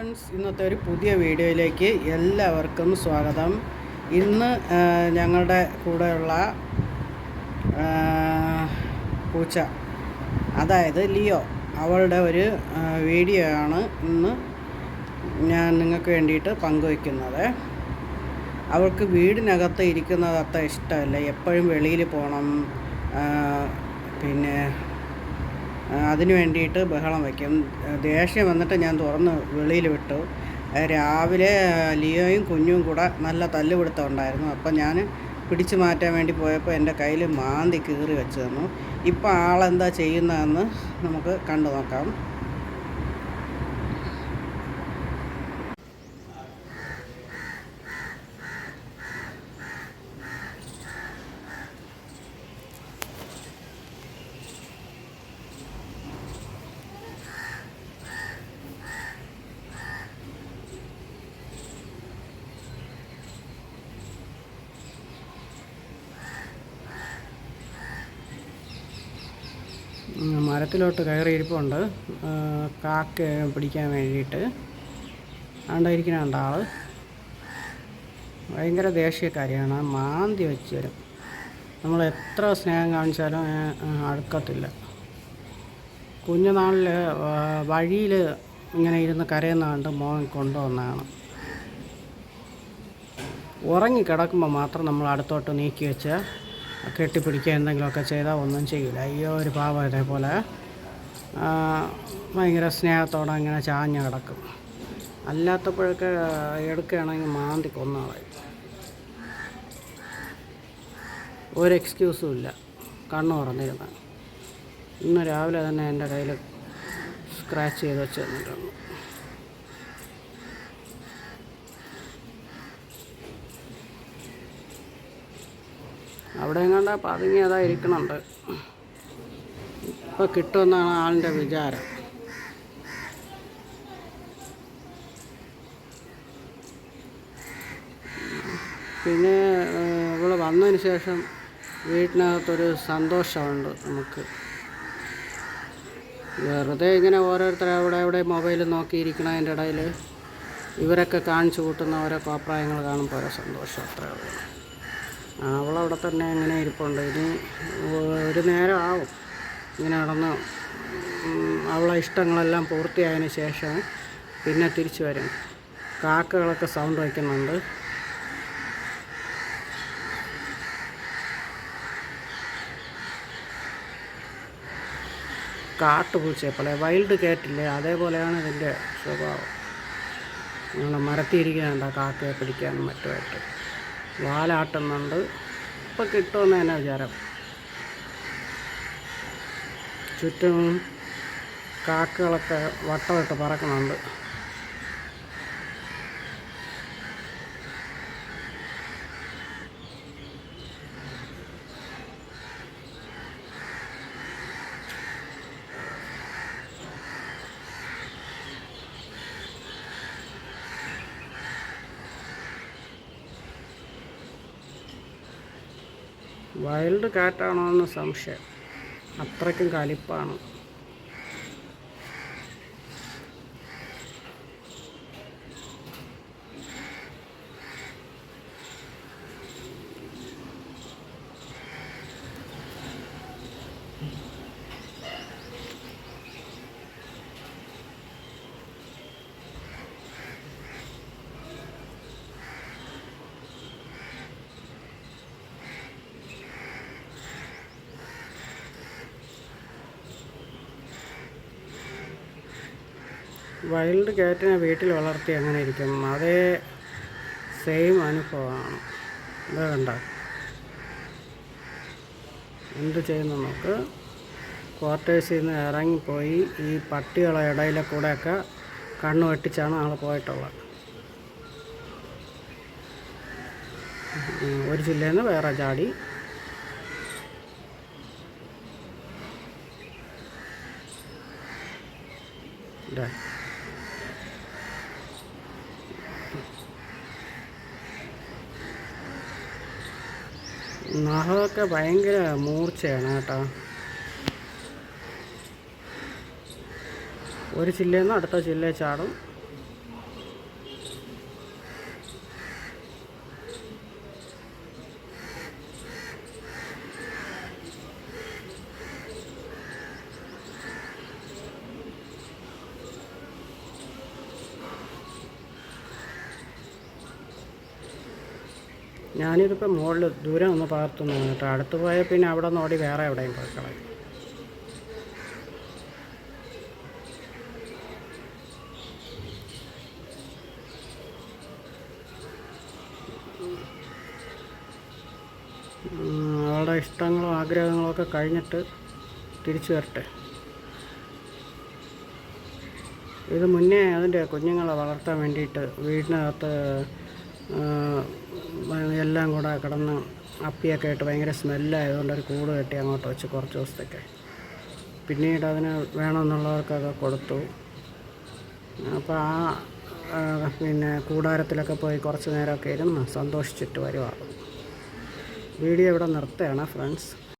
Friends ഇന്നത്തെ ഒരു പുതിയ വീഡിയോയിലേക്ക് എല്ലാവർക്കും സ്വാഗതം. ഇന്ന് ഞങ്ങളുടെ കൂടെയുള്ള പൂച്ച അതായത് ലിയോ അവളുടെ ഒരു വീഡിയോ ആണ് ഇന്ന് ഞാൻ നിങ്ങൾക്ക് വേണ്ടിയിട്ട് പങ്കുവയ്ക്കുന്നത്. അവൾക്ക് വീടിനകത്ത് ഇരിക്കുന്നത് അത്ര ഇഷ്ടമല്ല. എപ്പോഴും വെളിയിൽ പോകണം പിന്നെ അതിന് വേണ്ടിയിട്ട് ബഹളം വയ്ക്കും. ദേഷ്യം വന്നിട്ട് ഞാൻ തുറന്ന് വെളിയിൽ വിട്ടു. രാവിലെ ലിയോയും കുഞ്ഞും കൂടെ നല്ല തല്ലുപിടുത്തം ഉണ്ടായിരുന്നു. അപ്പം ഞാൻ പിടിച്ചു മാറ്റാൻ വേണ്ടി പോയപ്പോൾ എന്റെ കയ്യിൽ മാന്തി കീറി വെച്ചു തന്നു. ഇപ്പോൾ ആളെന്താ ചെയ്യുന്നതെന്ന് നമുക്ക് കണ്ടു നോക്കാം. മരത്തിലോട്ട് കയറിയിരിപ്പുണ്ട്. കാക്ക പിടിക്കാൻ വേണ്ടിയിട്ട്. ആണ്ടായിരിക്കണ ആൾ ഭയങ്കര ദേഷ്യക്കാരിയാണ്. മാന്തി വെച്ച് തരും. നമ്മൾ എത്ര സ്നേഹം കാണിച്ചാലും അടുക്കത്തില്ല. കുഞ്ഞുനാളിൽ വഴിയിൽ ഇങ്ങനെ ഇരുന്ന് കരയുന്ന കണ്ട് മോൻ കൊണ്ടുവന്നതാണ്. ഉറങ്ങി കിടക്കുമ്പോൾ മാത്രം നമ്മൾ അടുത്തോട്ട് നീക്കി വെച്ച് കെട്ടിപ്പിടിക്കുക എന്തെങ്കിലുമൊക്കെ ചെയ്താൽ ഒന്നും ചെയ്യില്ല. അയ്യോ ഒരു പാവം ഇതേപോലെ. ഭയങ്കര സ്നേഹത്തോടെ ഇങ്ങനെ ചാഞ്ഞ് കിടക്കും. അല്ലാത്തപ്പോഴൊക്കെ എടുക്കുകയാണെങ്കിൽ മാന്തി കൊന്നാളായി ഒരു എക്സ്ക്യൂസും ഇല്ല. കണ്ണു തുറന്നിരുന്ന ഇന്ന് രാവിലെ തന്നെ എന്റെ കയ്യിൽ സ്ക്രാച്ച് ചെയ്ത് വെച്ച് അവിടെ എങ്ങാണ്ട് പതുങ്ങി അതാ ഇരിക്കണുണ്ട് ഇപ്പം കിട്ടുമെന്നാണ് ആളിന്റെ വിചാരം. പിന്നെ ഇവിടെ വന്നതിന് ശേഷം വീട്ടിനകത്തൊരു സന്തോഷമുണ്ട് നമുക്ക്. വെറുതെ ഇങ്ങനെ ഓരോരുത്തർ അവിടെ അവിടെ മൊബൈൽ നോക്കിയിരിക്കണതിന്റെ ഇടയിൽ ഇവരൊക്കെ കാണിച്ചു കൂട്ടുന്ന ഓരോ കോപ്രായങ്ങൾ കാണുമ്പോൾ ഓരോ സന്തോഷം അത്രേ ഉള്ളൂ. അവളവിടെ തന്നെ ഇങ്ങനെ ഇരിപ്പുണ്ട്. ഇനി ഒരു നേരം ആവും ഇങ്ങനെ നടന്ന് അവളെ ഇഷ്ടങ്ങളെല്ലാം പൂർത്തിയായതിനു ശേഷം പിന്നെ തിരിച്ചു വരും. കാക്കകളൊക്കെ സൗണ്ട് വയ്ക്കുന്നുണ്ട്. കാട്ടുപൂച്ചയെ പോലെ വൈൽഡ് കാറ്റില്ലേ അതേപോലെയാണ് ഇതിന്റെ സ്വഭാവം. ഞങ്ങൾ മരത്തിയിരിക്കുന്നുണ്ട് കാക്കയെ പിടിക്കാനും മറ്റുമായിട്ട്. വാലാട്ടുന്നുണ്ട് ഇപ്പം കിട്ടുമെന്ന് തന്നെ വിചാരം. ചുറ്റും കാക്കകളൊക്കെ വട്ടമിട്ട് പറക്കുന്നുണ്ട് വൈൽഡ് കാറ്റാണോ എന്ന് സംശയം. അത്രയ്ക്കും കലിപ്പാണ്. വൈൽഡ് കാറ്റിനെ വീട്ടിൽ വളർത്തി അങ്ങനെ ഇരിക്കും. അതേ സെയിം അനുഭവമാണ്. ഇത് കണ്ട? എന്ത് ചെയ്യുന്നു നമുക്ക് ക്വാർട്ടേഴ്സിൽ നിന്ന് ഇറങ്ങിപ്പോയി ഈ പട്ടികളെ ഇടയിലെ കൂടെയൊക്കെ കണ്ണു വെട്ടിച്ചാണ് ആൾ പോയിട്ടുള്ളത്. ഒരു ജില്ലയിൽ നിന്ന് വേറെ ചാടി. ഇതാ. നഖമൊക്കെ ഭയങ്കര മൂർച്ചയാണ് കേട്ടോ. ഒരു ചില്ലയിൽ നിന്ന് അടുത്ത ചില്ലയിൽ ചാടും. ഞാനിതിപ്പോൾ മുകളിൽ ദൂരം ഒന്ന് പകർത്തുന്നു കേട്ടോ അടുത്ത് പോയാൽ പിന്നെ അവിടെ നിന്ന് ഓടി വേറെ എവിടെയും പോയി കളയും. അവളുടെ ഇഷ്ടങ്ങളും ആഗ്രഹങ്ങളും ഒക്കെ കഴിഞ്ഞിട്ട് തിരിച്ചു വരട്ടെ. ഇത് മുന്നേ അതിന്റെ കുഞ്ഞുങ്ങളെ വളർത്താൻ വേണ്ടിയിട്ട് വീടിനകത്ത് എല്ലാം കൂടെ കിടന്ന് അപ്പിയൊക്കെ ആയിട്ട് ഭയങ്കര സ്മെല്ലായതുകൊണ്ട് ഒരു കൂട് കെട്ടി അങ്ങോട്ട് വെച്ച് കുറച്ച് ദിവസത്തേക്ക്. പിന്നീട് അതിന് വേണമെന്നുള്ളവർക്കൊക്കെ കൊടുത്തു. അപ്പോൾ ആ പിന്നെ കൂടാരത്തിലൊക്കെ പോയി കുറച്ച് നേരമൊക്കെ ഇരുന്ന് സന്തോഷിച്ചിട്ട് വരുവാ. വീഡിയോ ഇവിടെ നിർത്തുകയാണ് ഫ്രണ്ട്സ്.